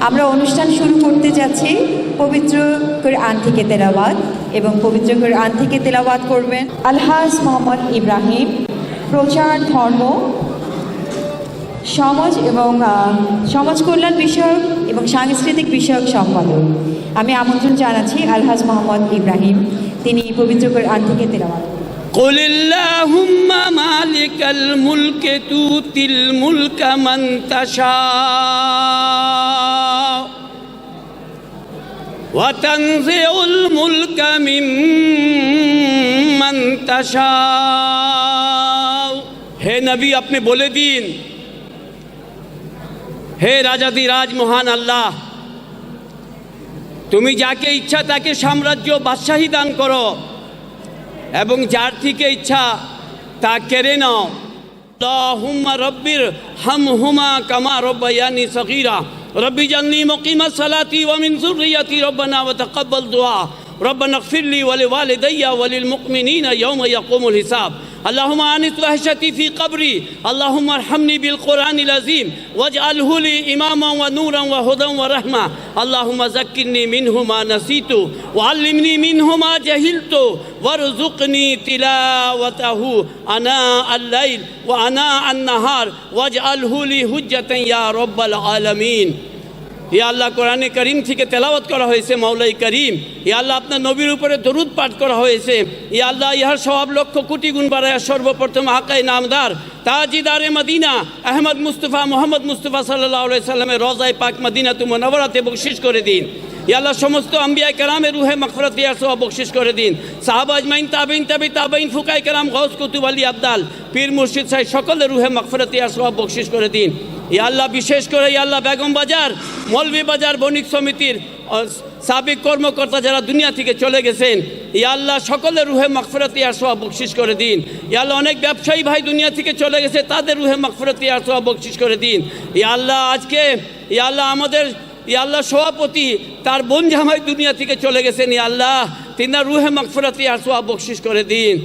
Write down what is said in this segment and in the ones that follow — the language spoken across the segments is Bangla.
আমরা অনুষ্ঠান শুরু করতে যাচ্ছি পবিত্র আন থেকে তেলাওয়াত এবং পবিত্র আন থেকে তেলাওয়াত করবেন আলহাজ মোহাম্মদ ইব্রাহিম প্রচার ধর্ম সমাজ এবং আহ, সমাজ কল্যাণ বিষয়ক এবং সাংস্কৃতিক বিষয়ক সম্পাদক আমি আমন্ত্রণ জানাচ্ছি আলহাজ মোহাম্মদ ইব্রাহিম তিনি পবিত্র আন থেকে তেলাওয়াত করবেন। قل اللهم مالك الملك تؤتي الملك من تشاء وتنزع الملك ممن تشاء হে নবী আপনি বলে দিন হে রাজাদি রাজ মহান আল্লাহ তুমি যাকে ইচ্ছা তাকে সাম্রাজ্য বাদশাহী দান করো এবং যার থেকে ইচ্ছা তা কেড়ে নাও হুম্মা রব্বির হাম হুমা কামা রব্বায়ানি সগীরা رب اجعلني مقيم الصلاة ومن ذريتي ربنا وتقبل دعاء. ربنا اغفر لي ولوالدي وللمؤمنين يوم يقوم الحساب. اللهم آنس وحشتي في قبري. اللهم ارحمني بالقرآن العظيم. واجعله لي إماما ونورا وهدى ورحمة. اللهم ذكرني منه ما نسيت. وعلمني منه ما جهلت. وارزقني تلاوته أناء الليل وأناء النهار. واجعله لي حجة يا رب العالمين. ইয়া আল্লাহ, কোরআনে করিম থেকে তেলাওয়াত করা হয়েছে মাওলাই করিম। ইয়া আল্লাহ, আপনার নবীর উপরে দরুদ পাঠ করা হয়েছে। ইয়া আল্লাহ, ইহার স্বভাব লক্ষ কোটি গুণ বাড়ায় সর্বপ্রথম হাকাই নামদার তাজিদারে মদিনা, আহমদ মুস্তফা, মোহাম্মদ মুস্তফা সাল্লাহ সাল্লামের রজায় পাক মদিনা তুমি নবরাতে বকশিস করে দিন। আল্লাহ সমস্ত আম্বিয়া কালামে রুহে ইয়ার সব বকশিস করে দিন সাহাবা আজমাইন তাবিন তাবি তাবাইন ফুকাই কালাম গৌস কুতুব আলী আবদাল পীর মুর্শিদ সাহেব সকলের রুহে মকফরত ইয়ার সব বকশিস করে দিন ইয়া আল্লাহ বিশেষ করে ইয়া আল্লাহ বেগম বাজার মৌলভী বাজার বণিক সমিতির সাবেক কর্মকর্তা যারা দুনিয়া থেকে চলে গেছেন ইয়া আল্লাহ সকলের রুহে মকফরত ইয়ার সব বকশিস করে দিন ইয়া আল্লাহ অনেক ব্যবসায়ী ভাই দুনিয়া থেকে চলে গেছে তাদের রুহে মকফরত ইয়ার সব বকশিস করে দিন ইয়া আল্লাহ আজকে ইয়া আল্লাহ আমাদের ইয়া আল্লাহ, সভাপতি, তার বোন জামাই দুনিয়া থেকে চলে গেছেন ইয়া আল্লাহ তিনার রুহে মকফরত ইয়ার সব বকশিস করে দিন।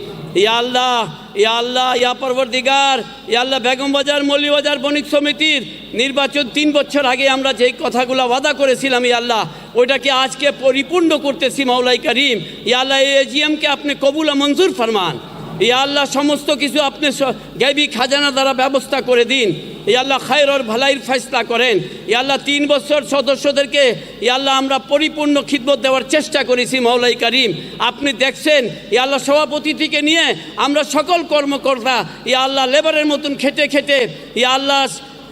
ইয়া আল্লাহ ইয়া আল্লাহ, ইয়া পরবর্দিগার ইয়া আল্লাহ, বেগম বাজার মৌলিবাজার বণিক সমিতির নির্বাচন তিন বছর আগে আমরা যেই কথাগুলো ওয়াদা করেছিলাম, ইয়া আল্লাহ, ওইটাকে আজকে পরিপূর্ণ করতেছি মাওলাই করিম। ইয়া আল্লাহ এজিএমকে আপনি কবুল মঞ্জুর ফরমান। ইয়া আল্লাহ সমস্ত কিছু আপনি গাইবি খাজানা দ্বারা ব্যবস্থা করে দিন। ইয়া আল্লাহ খায়ের ওর ভালাইয়ের ফয়সলা করেন। ইয়া আল্লাহ তিন বছর সদস্যদেরকে ইয়া আল্লাহ আমরা পরিপূর্ণ খিদমত দেওয়ার চেষ্টা করেছি মাওলাই করিম। আপনি দেখছেন ইয়া আল্লাহ সভাপতি থেকে নিয়ে আমরা সকল কর্মকর্তা ইয়া আল্লাহ লেবারের মতন খেটে খেটে ইয়া আল্লাহ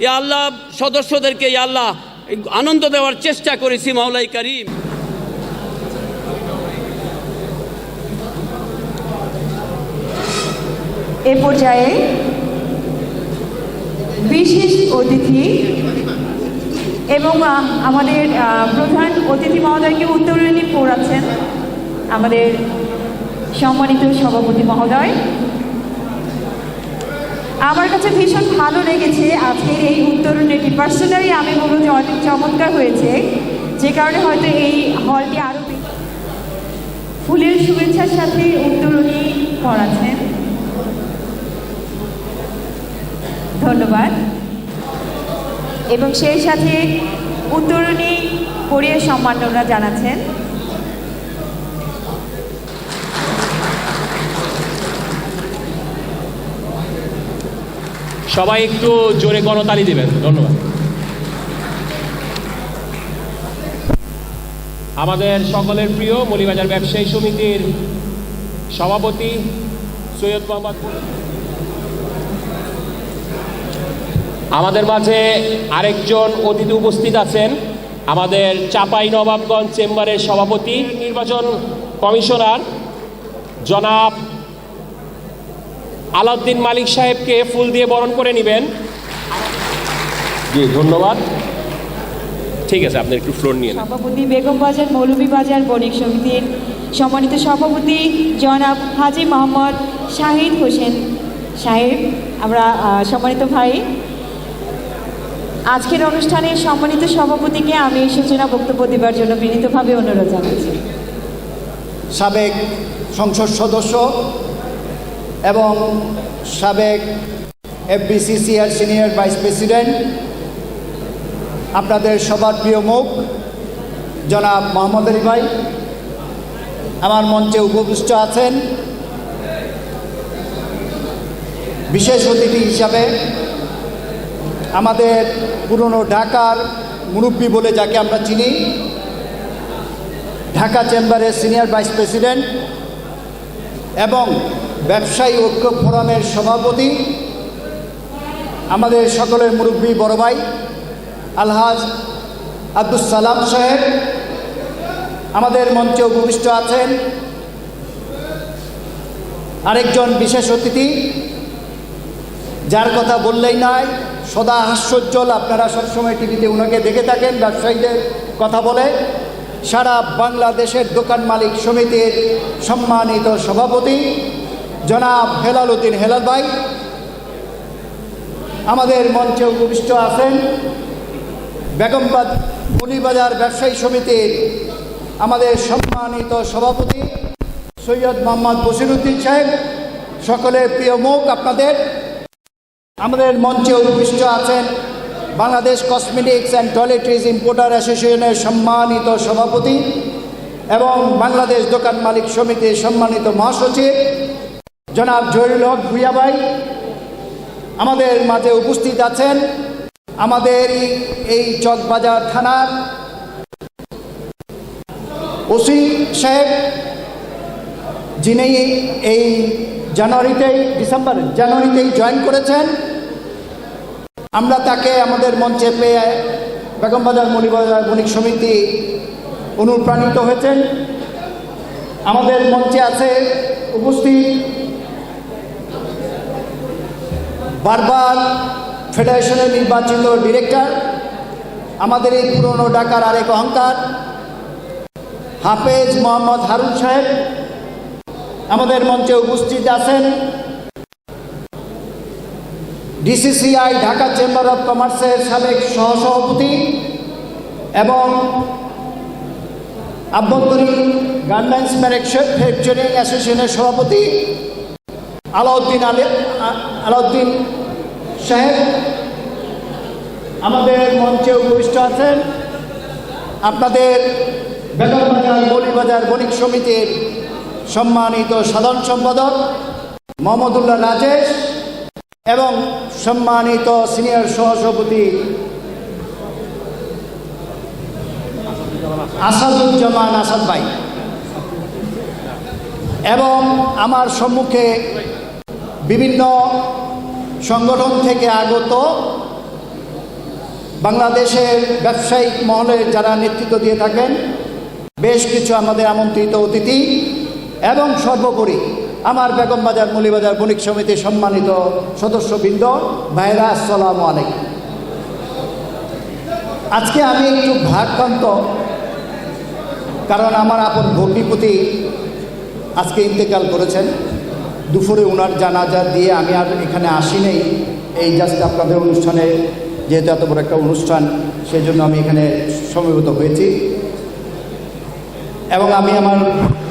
ইয়া আল্লাহ সদস্যদেরকে ইয়া আল্লাহ আনন্দ দেওয়ার চেষ্টা করেছি মাওলাই করিম। এ পর্যায়ে বিশেষ অতিথি এবং আমাদের প্রধান অতিথি মহোদয়কে উত্তরণী পড়াচ্ছেন আমাদের সম্মানিত সভাপতি মহোদয়। আমার কাছে ভীষণ ভালো লেগেছে আজকের এই উত্তরণীটি। পার্সোনালি আমি বলব যে অনেক চমৎকার হয়েছে। যে কারণে হয়তো এই হলটি আরও ফুলের শুভেচ্ছার সাথে উত্তরণী পড়াচ্ছেন ধন্যবাদ। এবং সেই সাথে উত্তরণী পড়িয়ে সম্মাননা জানাচ্ছেন। সবাই একটু জোরে গণতালি দেবেন, ধন্যবাদ। আমাদের সকলের প্রিয় মলিবাজার ব্যবসায়ী সমিতির সভাপতি সৈয়দ মোহাম্মদ আমাদের মাঝে আরেকজন অতিথি উপস্থিত আছেন। আমাদের চাপাই নবাবগঞ্জ চেম্বারের সভাপতি, নির্বাচন কমিশনার জনাব আলাউদ্দিন মালিক সাহেবকে ফুল দিয়ে বরণ করে নেবেন। জি, ধন্যবাদ। ঠিক আছে, আপনি একটু ফ্লোর নিয়ে সভাপতি বেগম বাজার, মৌলভী বাজার, বণিক সমিতির সম্মানিত সভাপতি জনাব হাজি মোহাম্মদ শাহিদ হোসেন সাহেব। আমরা সম্মানিত ভাই আজকের অনুষ্ঠানে সম্মানিত সভাপতিকে আমি এই সূচনা বক্তব্য দেবার জন্য বিনীতভাবে অনুরোধ জানাচ্ছি। সাবেক সংসদ সদস্য এবং সাবেক এফবিসিসিআর সিনিয়র ভাইস প্রেসিডেন্ট আপনাদের সবার প্রিয় মুখ, জনাব মোহাম্মদ আলী ভাই, আমার মঞ্চে উপবিষ্ট আছেন বিশেষ অতিথি হিসাবে আমাদের পুরনো ঢাকার মুরব্বী বলে যাকে আমরা চিনি। ঢাকা চেম্বারের সিনিয়র ভাইস প্রেসিডেন্ট এবং ব্যবসায়ী ঐক্য ফোরামের সভাপতি, আমাদের সকলের মুরব্বী বড় ভাই, আলহাজ আব্দুস সালাম সাহেব। আমাদের মঞ্চে উপবিষ্ট আছেন আরেকজন বিশেষ অতিথি, যার কথা বললেই নয় সদা হাস্যোজ্জ্বল। আপনারা সবসময় টিভিতে ওনাকে দেখে থাকেন, ব্যবসায়ীদের কথা বলে। সারা বাংলাদেশের দোকান মালিক সমিতির সম্মানিত সভাপতি জনাব হেলাল উদ্দিন হেলাল ভাই। আমাদের মঞ্চে উপবিষ্ট আছেন বেগমবাদ মুনিবাজার ব্যবসায়ী সমিতির আমাদের সম্মানিত সভাপতি সৈয়দ মোহাম্মদ বসিরুদ্দিন সাহেব। সকলের প্রিয় মুখ আপনাদের। আমাদের মঞ্চে উপবিষ্ট আছেন Bangladesh cosmetics and toiletries importer অ্যাসোসিয়েশনের সম্মানিত সভাপতি এবং বাংলাদেশ দোকান মালিক সমিতির সম্মানিত মহাসচিব জনাব জহিরুল হক ভুইয়া ভাই। আমাদের মাঝে উপস্থিত আছেন আমাদের এই চকবাজার থানার ওসি সাহেব, যিনি এই জানুয়ারিতেই, ডিসেম্বর, জানুয়ারিতেই জয়েন করেছেন। আমরা তাকে আমাদের মঞ্চে পেয়ে বেগমবাজার মণিবাজার বণিক সমিতি অনুপ্রাণিত হয়েছেন। আমাদের মঞ্চে আছে উপস্থিত বারবার ফেডারেশনের নির্বাচিত ডিরেক্টর, আমাদের এই পুরনো ঢাকার আরেক অহংকার, হাফেজ মোহাম্মদ হারুন সাহেব। আমাদের মঞ্চে উপস্থিত আছেন ডিসিসিআই ঢাকা চেম্বার অফ কমার্সের সাবেক সহসভাপতি এবং আভ্যন্তরীণ গার্মেন্টস ম্যানুফ্যাকচারিং অ্যাসোসিয়েশনের সভাপতি আলাউদ্দিন আলী আলাউদ্দিন সাহেব আমাদের মঞ্চে উপবিষ্ট আছেন। আপনাদের বেগমবাজার মৌলিবাজার বণিক সমিতির সম্মানিত সাধারণ সম্পাদক মোহাম্মদুল্লাহ রাজেশ এবং সম্মানিত সিনিয়র সহসভাপতি আসাদুজ্জামান আসাদ ভাই। এবং আমার সম্মুখে বিভিন্ন সংগঠন থেকে আগত বাংলাদেশের ব্যবসায়িক মহলে যারা নেতৃত্ব দিয়ে থাকেন, বেশ কিছু আমাদের আমন্ত্রিত অতিথি এবং সর্বোপরি আমার বেগমবাজার মলিবাজার বণিক সমিতির সম্মানিত সদস্যবৃন্দ ভাইরা আসসালামু আলাইকুম। আজকে আমি একটু ভারাক্রান্ত কারণ আমার আপন ভগ্নিপতি আজকে ইন্তেকাল করেছেন। দুপুরে ওনার জানাজা দিয়ে আমি আর এখানে আসি নেই এই জাস্ট আপনাদের অনুষ্ঠানে, যেহেতু এত বড় একটা অনুষ্ঠান সেই জন্য আমি এখানে সমবেত হয়েছি। এবং আমি আমার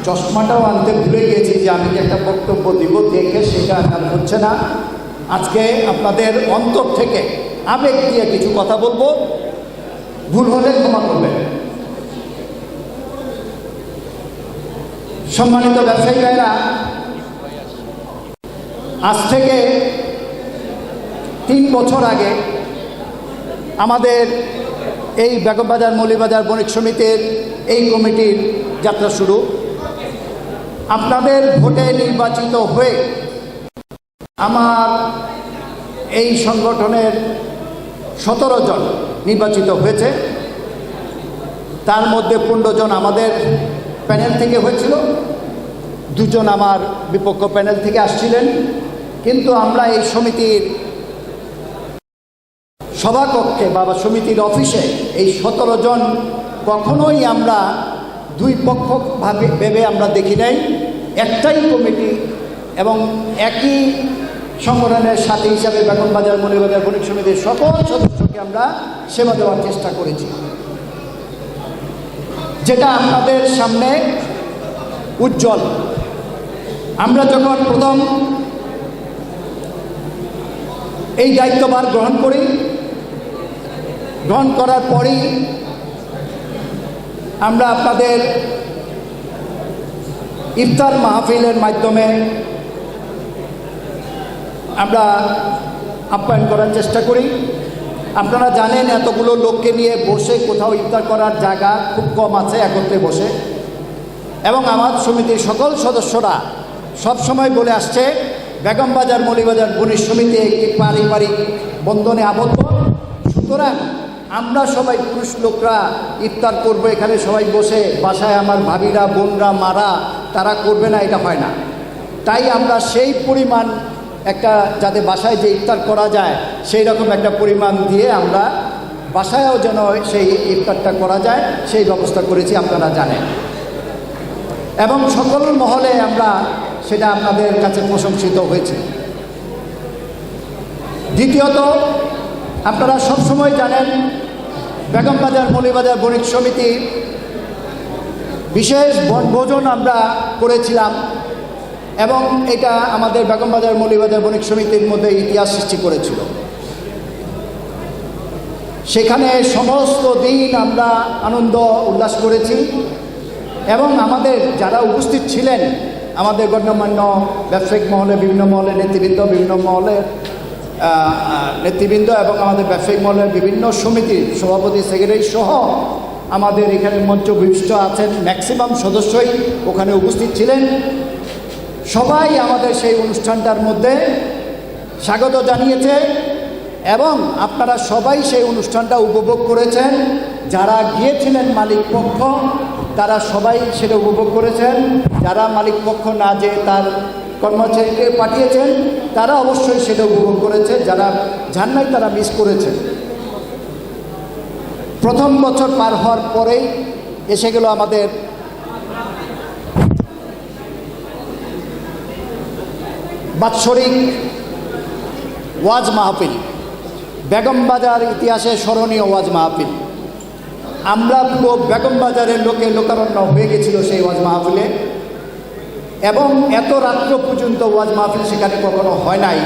চশমাটাও আনতে ভুলে গিয়েছি যে আমি একটা বক্তব্য দিব, দেখে সেটা আর হচ্ছে না। আজকে আপনাদের অন্তর থেকে আবেগ দিয়ে কিছু কথা বলব। ভুল হলে ক্ষমা করবেন সম্মানিত ব্যবসায়ী ভাইরা আজ থেকে তিন বছর আগে আমাদের এই বেগমবাজার মৌলিবাজার বণিক সমিতির এই কমিটির যাত্রা শুরু। আপনাদের ভোটে নির্বাচিত হয়ে আমার এই সংগঠনের সতেরো জন নির্বাচিত হয়েছে। তার মধ্যে পনেরো জন আমাদের প্যানেল থেকে হয়েছিল। দুজন আমার বিপক্ষ প্যানেল থেকে আসছিলেন। কিন্তু আমরা এই সমিতির সভাকক্ষে বা সমিতির অফিসে এই সতেরো জন কখনোই আমরা দুই পক্ষ ভেবে আমরা দেখি নাই। একটাই কমিটি এবং একই সংগঠনের সাথে হিসাবে বেগমবাজার মনিবাজার বণিক সমিতির সকল সদস্যকে আমরা সেবা দেওয়ার চেষ্টা করেছি। যেটা আপনাদের সামনে উজ্জ্বল। আমরা যখন প্রথম এই দায়িত্বভার গ্রহণ করি, গ্রহণ করার পরই আমরা আপনাদের ইফতার মাহফিলের মাধ্যমে আমরা আপ্যায়ন করার চেষ্টা করি। আপনারা জানেন, এতগুলো লোককে নিয়ে বসে কোথাও ইফতার করার জায়গা খুব কম আছে, একত্রে বসে। এবং আমার সমিতির সকল সদস্যরা সব সময় বলে আসছে বেগমবাজার মলিবাজার বণিক সমিতি একটি পারিবারিক বন্ধনে আবদ্ধ। সুতরাং আমরা সবাই পুরুষ লোকরা ইফতার করব, এখানে সবাই বসে, বাসায় আমার ভাবিরা, বোনরা, মারা তারা করবে না, এটা হয় না। তাই আমরা সেই পরিমাণ একটা যাতে বাসায় যে ইফতার করা যায়, সেই রকম একটা পরিমাণ দিয়ে আমরা বাসায়ও যেন সেই ইফতারটা করা যায়, সেই ব্যবস্থা করেছি আপনারা জানেন। এবং সকল মহলে আমরা সেটা আপনাদের কাছে প্রশংসিত হয়েছে। দ্বিতীয়ত, আপনারা সবসময় জানেন বেগমবাজার মলিবাজার বণিক সমিতি বিশেষ বনভোজন আমরা করেছিলাম এবং এটা আমাদের বেগমবাজার মলিবাজার বণিক সমিতির মধ্যে ইতিহাস সৃষ্টি করেছিল। সেখানে সমস্ত দিন আমরা আনন্দ উল্লাস করেছি এবং আমাদের যারা উপস্থিত ছিলেন আমাদের গণ্যমান্য ব্যবসায়িক মহলে বিভিন্ন মহলে নেতৃবৃন্দ বিভিন্ন আহ, নেতৃবৃন্দ এবং আমাদের ব্যবসায়িক মহলের বিভিন্ন সমিতির সভাপতি সেক্রেটারি সহ আমাদের এখানে মঞ্চ বিশিষ্ট আছেন ম্যাক্সিমাম সদস্যই ওখানে উপস্থিত ছিলেন। সবাই আমাদের সেই অনুষ্ঠানটার মধ্যে স্বাগত জানিয়েছে এবং আপনারা সবাই সেই অনুষ্ঠানটা উপভোগ করেছেন। যারা গিয়েছিলেন মালিক পক্ষ, তারা সবাই সেটা উপভোগ করেছেন। যারা মালিক পক্ষ না যে তার কর্মচারীকে পাঠিয়েছেন, তারা অবশ্যই সেটা উপভোগ করেছে। যারা যান নাই, তারা মিস করেছেন প্রথম বছর পার হওয়ার পরেই এসে গেল আমাদের বাৎসরিক ওয়াজ মাহফিল। বেগম বাজার ইতিহাসে স্মরণীয় ওয়াজ মাহফিল। আমরা পুরো বেগম বাজারের লোকে লোকারণ্য হয়ে গেছিল সেই ওয়াজ মাহফিলে। এবং এত রাত্র পর্যন্ত ওয়াজ মাহফিল সেখানে কখনো হয় নাই।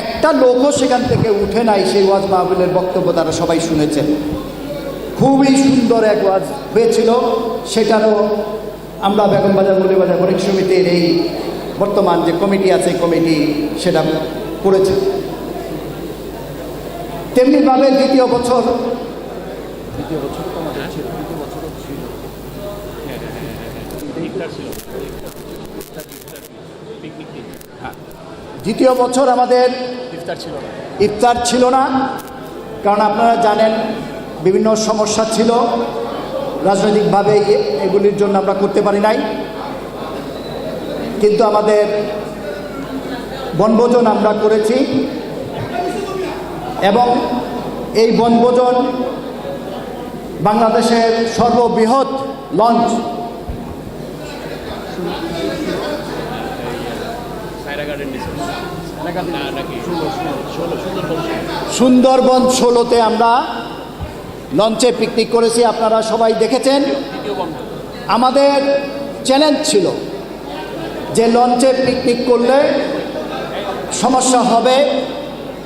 একটা লোকও সেখান থেকে উঠে নাই সেই ওয়াজ মাহফিলের বক্তব্য তারা সবাই শুনেছেন। খুবই সুন্দর এক ওয়াজ হয়েছিল সেটারও আমরা বেগমবাজার মলিবাজার বণিক সমিতির এই বর্তমান যে কমিটি আছে কমিটি সেটা করেছে তেমনিভাবে দ্বিতীয় বছর দ্বিতীয় বছর আমাদের ইফতার ছিল না কারণ আপনারা জানেন বিভিন্ন সমস্যা ছিল, রাজনৈতিকভাবে এগুলির জন্য আমরা করতে পারি নাই। কিন্তু আমাদের বনভোজন আমরা করেছি এবং এই বনভোজন বাংলাদেশের সর্ববৃহৎ লঞ্চ। সুন্দরবন ষোলোতে আমরা লঞ্চে পিকনিক করেছি, আপনারা সবাই দেখেছেন। আমাদের চ্যালেঞ্জ ছিল যে লঞ্চে পিকনিক করলে সমস্যা হবে,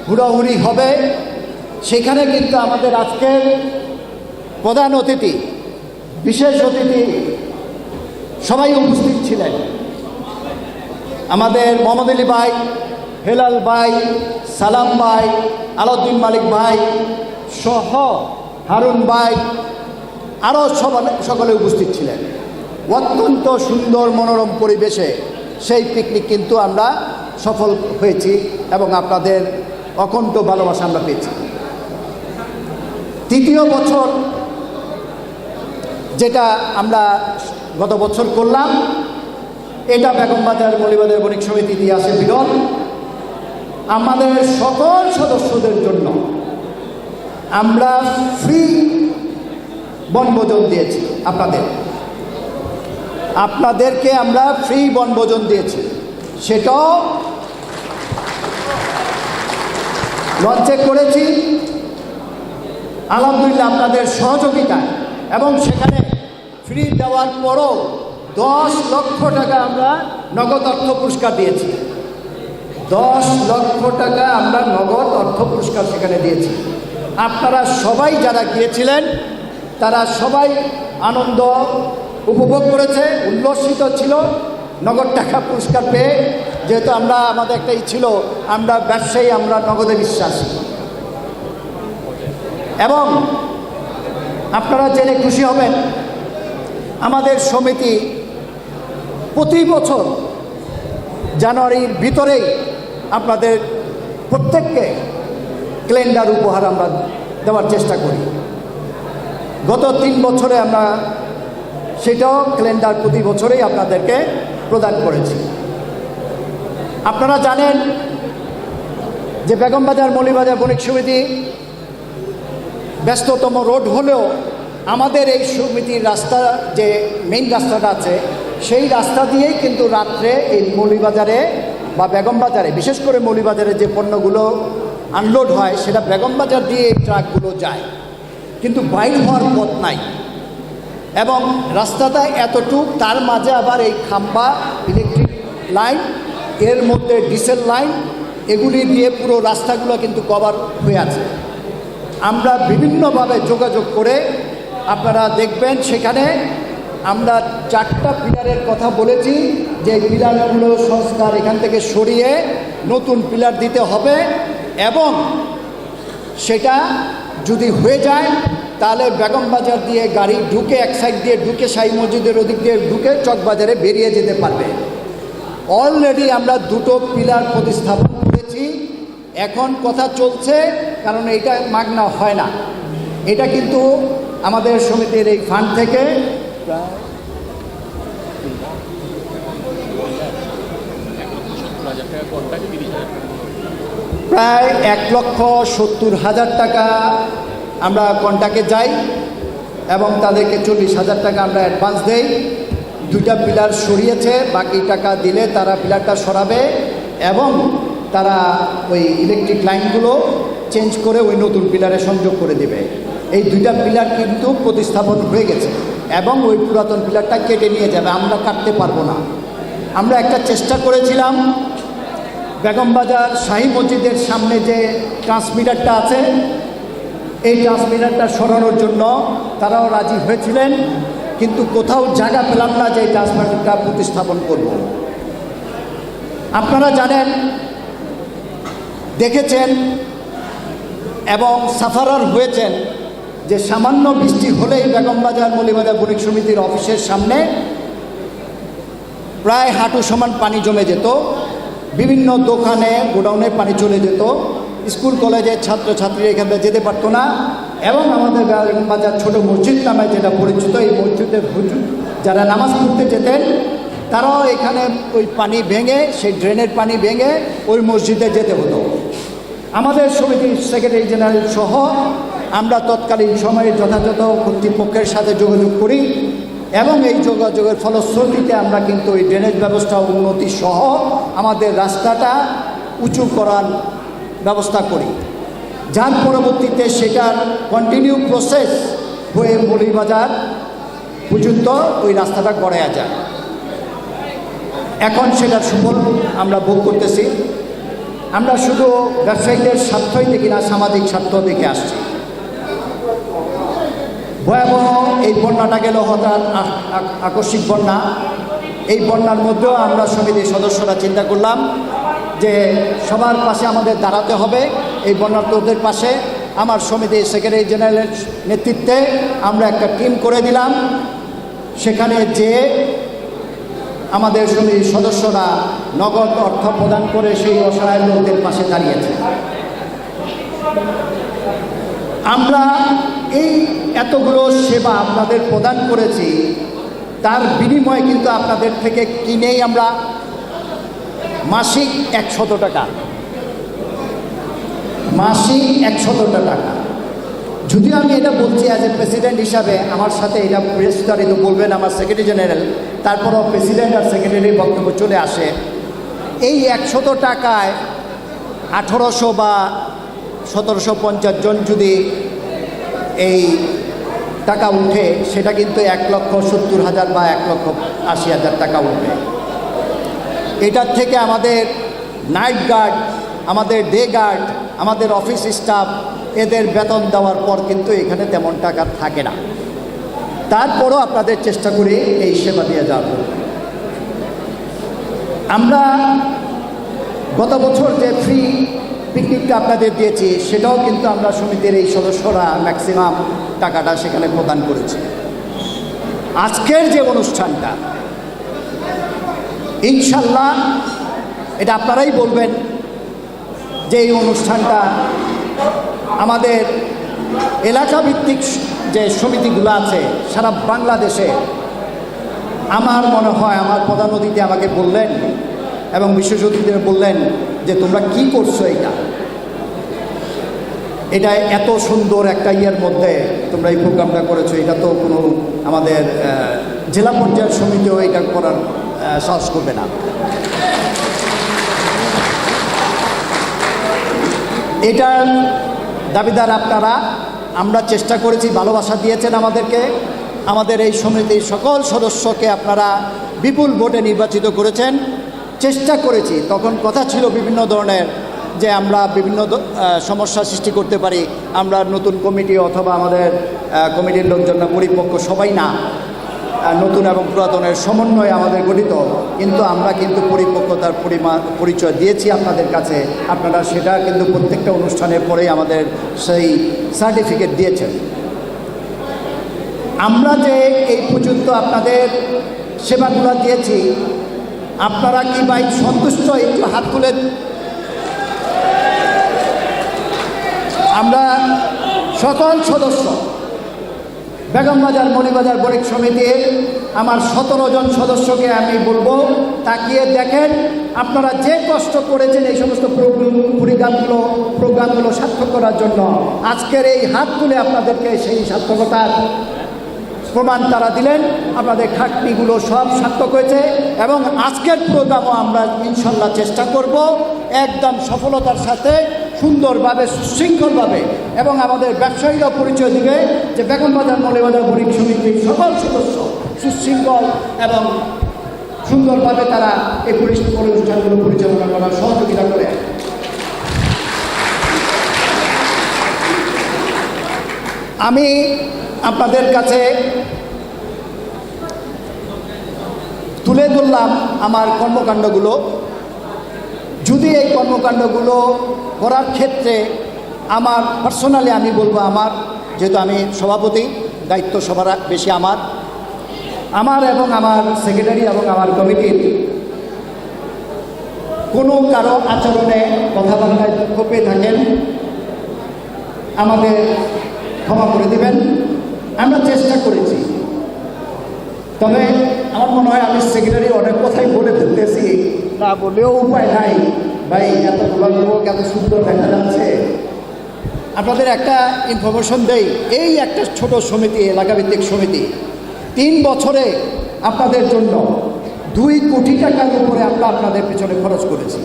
হুড়াহুড়ি হবে। সেখানে কিন্তু আমাদের আজকের প্রধান অতিথি, বিশেষ অতিথি সবাই উপস্থিত ছিলেন। আমাদের মোহাম্মদ আলী ভাই, হেলাল ভাই, সালাম ভাই, আলাউদ্দিন মালিক ভাই সহ হারুন ভাই আরও সকলে উপস্থিত ছিলেন। অত্যন্ত সুন্দর মনোরম পরিবেশে সেই পিকনিক কিন্তু আমরা সফল হয়েছি এবং আপনাদের অকণ্ঠ ভালোবাসা আমরা পেয়েছি। তৃতীয় বছর যেটা আমরা গত বছর করলাম, এটা বেগমবাজার মলিবাজার বণিক সমিতি ইতিহাসে বিরল। আমাদের সকল সদস্যদের জন্য আমরা ফ্রি বনভোজন দিয়েছি আপনাদের। আপনাদেরকে আমরা ফ্রি বনভোজন দিয়েছি। সেটাও লঞ্চে করেছি। আলহামদুলিল্লাহ আপনাদের সহযোগিতায়। এবং সেখানে ফ্রি দেওয়ার পরও দশ লক্ষ টাকা আমরা নগদ অর্থ পুরস্কার দিয়েছি। দশ লক্ষ টাকা আমরা নগদ অর্থ পুরস্কার সেখানে দিয়েছি। আপনারা সবাই যারা গিয়েছিলেন, তারা সবাই আনন্দ উপভোগ করেছে, উল্লসিত ছিল, নগদ টাকা পুরস্কার পেয়ে। যেহেতু আমরা, আমাদের একটা ই ছিল, আমরা ব্যবসায়ী, আমরা নগদে বিশ্বাসী। এবং আপনারা জেনে খুশি হবেন, আমাদের সমিতি প্রতি বছর জানুয়ারির ভিতরেই আপনাদের প্রত্যেককে ক্যালেন্ডার উপহার আমরা দেওয়ার চেষ্টা করি। গত তিন বছরে আমরা সেটাও ক্যালেন্ডার প্রতি বছরেই আপনাদেরকে প্রদান করেছি। আপনারা জানেন যে বেগমবাজার মৌলিবাজার বণিক সমিতি ব্যস্ততম রোড হলেও আমাদের এই সমিতির রাস্তা যে মেইন রাস্তাটা আছে, সেই রাস্তা দিয়েই কিন্তু রাত্রে এই মৌলিবাজারে বা বেগমবাজারে বিশেষ করে মৌলিবাজারে যে পণ্যগুলো আনলোড হয়, সেটা বেগমবাজার দিয়ে এই ট্রাকগুলো যায়। কিন্তু বাইর হওয়ার পথ নাই। এবং রাস্তাটা এতটুক, তার মাঝে আবার এই খাম্বা ইলেকট্রিক লাইন এর মধ্যে ডিসেল লাইন এগুলি দিয়ে পুরো রাস্তাগুলো কিন্তু কভার হয়ে আছে। আমরা বিভিন্নভাবে যোগাযোগ করে আপনারা দেখবেন, সেখানে আমরা চারটা পিলারের কথা বলেছি যে পিলারগুলো সংস্কার এখান থেকে সরিয়ে নতুন পিলার দিতে হবে। এবং সেটা যদি হয়ে যায়, তাহলে বেগম বাজার দিয়ে গাড়ি ঢুকে এক সাইড দিয়ে ঢুকে সাই মসজিদের ওদিক দিয়ে ঢুকে চকবাজারে বেরিয়ে যেতে পারবে। অলরেডি আমরা দুটো পিলার প্রতিস্থাপন করেছি। এখন কথা চলছে, কারণ এটা মাগনা হয় না। এটা কিন্তু আমাদের সমিতির এই ফান্ড থেকে। প্রায় এক লক্ষ সত্তর হাজার টাকা আমরা কন্টাকে যাই এবং তাদেরকে চল্লিশ হাজার টাকা আমরা অ্যাডভান্স দেই। দুইটা পিলার সরিয়েছে, বাকি টাকা দিলে তারা পিলারটা সরাবে এবং তারা ওই ইলেকট্রিক লাইনগুলো চেঞ্জ করে ওই নতুন পিলারে সংযোগ করে দেবে। এই দুইটা পিলার কিন্তু প্রতিস্থাপন হয়ে গেছে এবং ওই পুরাতন পিলারটা কেটে নিয়ে যাবে। আমরা কাটতে পারব না। আমরা একটা চেষ্টা করেছিলাম বেগমবাজার শাহী মসজিদের সামনে যে ট্রান্সমিটারটা আছে, এই ট্রান্সমিটারটা সরানোর জন্য তারাও রাজি হয়েছিলেন, কিন্তু কোথাও জায়গা পেলাম না যে এই ট্রান্সমিটারটা প্রতিস্থাপন করব। আপনারা জানেন, দেখেছেন এবং সাফারার হয়েছেন যে সামান্য বৃষ্টি হলেই বেগমবাজার মলিবাজার বণিক সমিতির অফিসের সামনে প্রায় হাঁটু সমান পানি জমে যেত। বিভিন্ন দোকানে, গোডাউনে পানি চলে যেত। স্কুল, কলেজের ছাত্রছাত্রীরা এখান থেকে যেতে পারতো না। এবং আমাদের বাজার ছোট মসজিদ নামে যেটা পরিচিত, এই মসজিদের হুজুর যারা নামাজ পড়তে যেতেন, তারাও এখানে ওই পানি ভেঙে, সেই ড্রেনের পানি ভেঙে ওই মসজিদে যেতে হতো। আমাদের সমিতির সেক্রেটারি জেনারেল সহ আমরা তৎকালীন সময়ে যথাযথ কর্তৃপক্ষের সাথে যোগাযোগ করি। এবং এই যোগাযোগের ফলশ্রুতিতে আমরা কিন্তু এই ড্রেনেজ ব্যবস্থা উন্নতি সহ আমাদের রাস্তাটা উঁচু করার ব্যবস্থা করি। যার পরবর্তীতে সেটার কন্টিনিউ প্রসেস হয়ে মৌলিবাজার পর্যন্ত ওই রাস্তাটা গড়ায়া যায়। এখন সেটার সুফল আমরা ভোগ করতেছি। আমরা শুধু ব্যবসায়ীদের স্বার্থই দেখি না, সামাজিক স্বার্থ দেখে আসছি। ভয়াবহ এই বন্যাটা গেল হঠাৎ আকস্মিক বন্যা। এই বন্যার মধ্যেও আমরা সমিতির সদস্যরা চিন্তা করলাম যে সবার পাশে আমাদের দাঁড়াতে হবে। এই বন্যার্থদের পাশে আমার সমিতির সেক্রেটারি জেনারেলের নেতৃত্বে আমরা একটা টিম করে দিলাম। সেখানে যে আমাদের সমিতির সদস্যরা নগদ অর্থ প্রদান করে সেই অসহায় লোকদের পাশে দাঁড়িয়েছে। আমরা এই এতগুলো সেবা আপনাদের প্রদান করেছি, তার বিনিময়ে কিন্তু আপনাদের থেকে কিনেই আমরা মাসিক একশত টাকা। মাসিক একশত টাকা। যদিও আমি এটা বলছি অ্যাজ এ প্রেসিডেন্ট হিসাবে, আমার সাথে এটা বিস্তারিত বলবেন আমার সেক্রেটারি জেনারেল তারপরও প্রেসিডেন্ট আর সেক্রেটারির বক্তব্য চলে আসে। এই একশত টাকায় আঠেরোশো বা সতেরোশো পঞ্চাশ জন যদি এই টাকা উঠে, সেটা কিন্তু এক লক্ষ সত্তর হাজার বা এক লক্ষ আশি হাজার টাকা উঠবে। এটার থেকে আমাদের নাইট গার্ড, আমাদের ডে গার্ড, আমাদের অফিস স্টাফ, এদের বেতন দেওয়ার পর কিন্তু এখানে তেমন টাকা থাকে না। তারপরও আপনাদের চেষ্টা করি এই সেবা দিয়ে যাব আমরা গত বছর যে ফ্রি পিকনিকটা আপনাদের দিয়েছি, সেটাও কিন্তু আমরা সমিতির এই সদস্যরা ম্যাক্সিমাম টাকাটা সেখানে প্রদান করেছি। আজকের যে অনুষ্ঠানটা, ইনশাল্লাহ, এটা আপনারাই বলবেন যে এই অনুষ্ঠানটা আমাদের এলাকাভিত্তিক যে সমিতিগুলো আছে, সারা বাংলাদেশে, আমার মনে হয়, আমার প্রধান অতিথি আমাকে বললেন এবং বিশেষ বললেন যে, তোমরা কি করছ এটা? এটা এত সুন্দর একটা ইয়ের মধ্যে তোমরা এই প্রোগ্রামটা করেছ। এটা তো কোনো আমাদের জেলা পর্যায়ের সমিতিও এটা করার সাহস করবে না। এটার দাবিদার আপনারা, আমরা চেষ্টা করেছি, ভালোবাসা দিয়েছেন আমাদেরকে। আমাদের এই সমিতির সকল সদস্যকে আপনারা বিপুল ভোটে নির্বাচিত করেছেন। চেষ্টা করেছি। তখন কথা ছিল বিভিন্ন ধরনের যে আমরা বিভিন্ন সমস্যা সৃষ্টি করতে পারি। আমরা নতুন কমিটি অথবা আমাদের কমিটির লোকজন পরিপক্ক সবাই না নতুন এবং পুরাতনের সমন্বয়ে আমাদের গঠিত। কিন্তু আমরা কিন্তু পরিপক্কতার পরিমাণ পরিচয় দিয়েছি আপনাদের কাছে। আপনারা সেটা কিন্তু প্রত্যেকটা অনুষ্ঠানের পরেই আমাদের সেই সার্টিফিকেট দিয়েছেন। আমরা যে এই পর্যন্ত আপনাদের সেবাগুলো দিয়েছি আপনারা কি ভাই সন্তুষ্ট? একটু হাত তুলে আমরা সকল সদস্য বেগমবাজার মণিবাজার বণিক সমিতির আমার সতেরো জন সদস্যকে আমি বলব, তাকিয়ে দেখেন, আপনারা যে কষ্ট করেছেন এই সমস্ত প্রোগ্রামগুলো প্রোগ্রামগুলো সার্থক করার জন্য, আজকের এই হাত তুলে আপনাদেরকে সেই সার্থকতার প্রমাণ তারা দিলেন। আপনাদের খাটনিগুলো সব সার্থক হয়েছে এবং আজকের প্রোগ্রামও আমরা ইনশাল্লাহ চেষ্টা করব একদম সফলতার সাথে, সুন্দরভাবে, সুশৃঙ্খলভাবে এবং আমাদের ব্যবসায়ীরা পরিচয় দিবে যে বেগমবাজার মৌলিবাজার বণিক সমিতির সকল সদস্য সুশৃঙ্খল এবং সুন্দরভাবে তারা এই পরিস- অনুষ্ঠানগুলো পরিচালনা করার সহযোগিতা করে। আমি আপনাদের কাছে তুলে ধরলাম আমার কর্মকাণ্ডগুলো। যদি এই কর্মকাণ্ডগুলো করার ক্ষেত্রে আমার পার্সোনালি আমি বলব আমার, যেহেতু আমি সভাপতি, দায়িত্ব সবার বেশি আমার। আমার এবং আমার সেক্রেটারি এবং আমার কমিটির কোনো কারও আচরণে কথাবার্তায় দুঃখ পেয়ে থাকেন আমাদের ক্ষমা করে দিবেন। আমরা চেষ্টা করেছি। তবে আমার মনে হয় আমি সেক্রেটারি অনেক কথাই বলে ফেলতেছি না বলেও উপায় নাই। ভাই এত লোক এত সুন্দর দেখা যাচ্ছে? আপনাদের একটা ইনফরমেশন দেই। এই একটা ছোট সমিতি এলাকাভিত্তিক সমিতি তিন বছরে আপনাদের জন্য দুই কোটি টাকার উপরে আমরা আপনাদের পিছনে খরচ করেছি।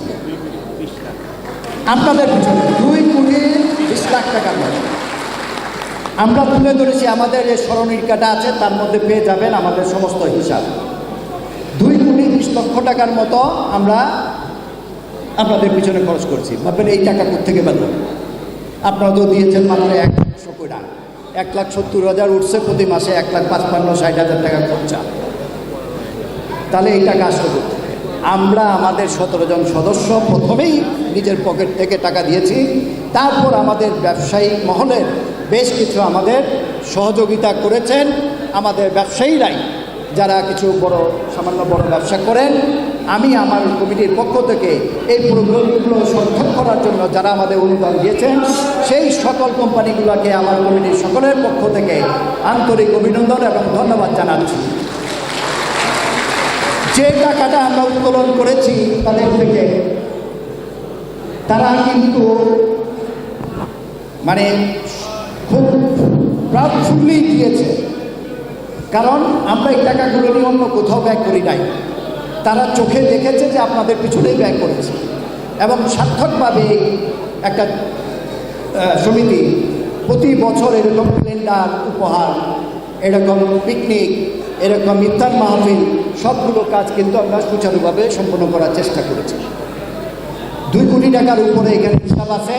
আপনাদের পিছনে দুই কোটি বিশ লাখ টাকার মতো আমরা তুলে ধরেছি, আমাদের যে স্মরণিকাটা আছে, তার মধ্যে পেয়ে যাবেন আমাদের সমস্ত হিসাব। দুই কোটি বিশ লক্ষ টাকার মতো আমরা আপনাদের পিছনে খরচ করছি। ভাববেন, এই টাকা থেকে পেল আপনারা তো দিয়েছেন মাত্র একশো কোটা এক লাখ সত্তর হাজার উঠছে প্রতি মাসে, এক লাখ পাঁচপান্ন, ষাট হাজার টাকা খরচা। তাহলে এই টাকা হবে। আমরা আমাদের সতেরো জন সদস্য প্রথমেই নিজের পকেট থেকে টাকা দিয়েছি। তারপর আমাদের ব্যবসায়ী মহলের বেশ কিছু আমাদের সহযোগিতা করেছেন। আমাদের ব্যবসায়ীরাই যারা কিছু বড়, সামান্য বড় ব্যবসা করেন, আমি আমার কমিটির পক্ষ থেকে এই প্রোগ্রামগুলো সার্থক করার জন্য যারা আমাদের অনুদান দিয়েছেন, সেই সকল কোম্পানিগুলোকে আমার কমিটির সকলের পক্ষ থেকে আন্তরিক অভিনন্দন এবং ধন্যবাদ জানাচ্ছি। যে টাকাটা আমরা উত্তোলন করেছি তাদের থেকে, তারা কিন্তু মানে খুব প্রাউডফুলি দিয়েছে। কারণ আমরা এই টাকাগুলো নিয়ে অন্য কোথাও ব্যয় করি নাই। তারা চোখে দেখেছে যে আপনাদের পিছনেই ব্যয় করেছে। এবং সার্থকভাবে একটা সমিতি প্রতি বছর এরকম ক্যালেন্ডার উপহার, এরকম পিকনিক, এরকম ইফতার মাহফিল সবগুলো কাজ কিন্তু আমরা সুচারুভাবে সম্পন্ন করার চেষ্টা করেছি। দুই কোটি টাকার উপরে এখানে হিসাব আছে।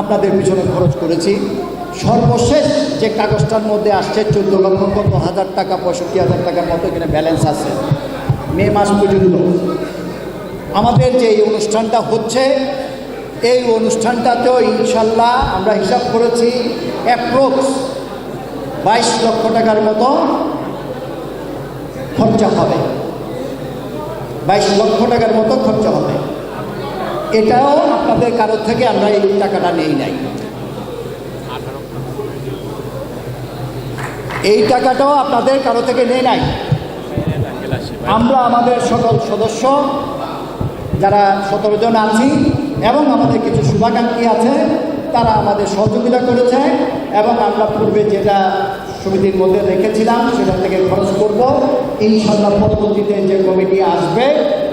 আপনাদের পিছনে খরচ করেছি। সর্বশেষ যে কাগজটার মধ্যে আসছে চোদ্দ লক্ষ কত হাজার টাকা, পঁয়ষট্টি হাজার টাকার মতো এখানে ব্যালেন্স আছে। মে মাস পর্যন্ত। আমাদের যে এই অনুষ্ঠানটা হচ্ছে, এই অনুষ্ঠানটাতেও ইনশাল্লাহ আমরা হিসাব করেছি অ্যাপ্রোক্স বাইশ লক্ষ টাকার মতো খরচা হবে। বাইশ লক্ষ টাকার মতো খরচা হবে। এটাও আপনাদের কারোর থেকে আমরা এই টাকাটা নেই নাই। এই টাকাটাও আপনাদের কারও থেকে নেই নাই। আমরা আমাদের সকল সদস্য, যারা সতেরো জন আছি এবং আমাদের কিছু শুভাকাঙ্ক্ষী আছে, তারা আমাদের সহযোগিতা করেছে এবং আমরা পূর্বে যেটা সমিতির মধ্যে রেখেছিলাম, সেটা থেকে খরচ করব। ইনশাল্লাহ পরবর্তীতে যে কমিটি আসবে,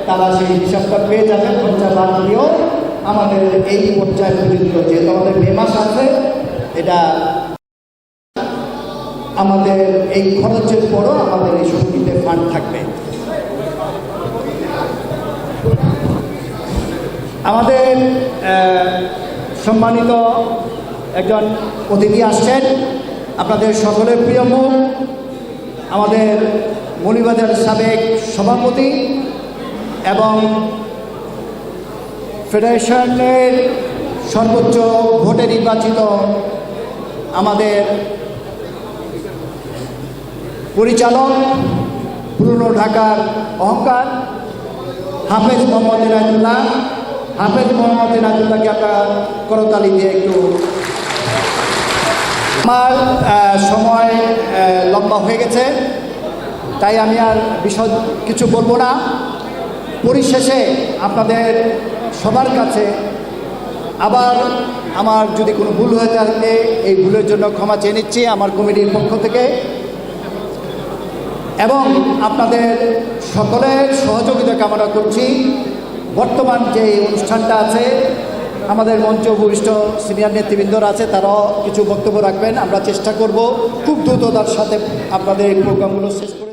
তারা সেই হিসাবটা পেয়ে যাবে। খরচা বাদ দিয়েও আমাদের এই পর্যায় পর্যন্ত যেহেতু আমাদের মে মাস আছে, এটা আমাদের এই খরচের পরও আমাদের এই সমিতিতে ফান্ড থাকবে। আমাদের সম্মানিত একজন অতিথি আসছেন। আপনাদের সকলের প্রিয় মুখ আমাদের মৌলিবাজার সাবেক সভাপতি এবং ফেডারেশনের সর্বোচ্চ ভোটে নির্বাচিত আমাদের পরিচালক, পুরনো ঢাকার অহংকার, হাফেজ মোহাম্মদ এনায়তুল্লাহ হাফেজ মোহাম্মদ এনায়তুল্লাহকে আপনারা করতালি দিয়ে একটু আমার সময় লম্বা হয়ে গেছে। তাই আমি আর বিশদ কিছু বলব না। পরিশেষে আপনাদের সবার কাছে আবার আমার যদি কোনো ভুল হয়ে থাকে, এই ভুলের জন্য ক্ষমা চেয়ে নিচ্ছি আমার কমিটির পক্ষ থেকে। এবং আপনাদের সকলের সহযোগিতা কামনা করছি। বর্তমান যে অনুষ্ঠানটা আছে আমাদের মঞ্চ বরিষ্ঠ সিনিয়র নেতৃবৃন্দরা আছে, তারাও কিছু বক্তব্য রাখবেন। আমরা চেষ্টা করব খুব দ্রুততার সাথে আপনাদের এই প্রোগ্রামগুলো শেষ করে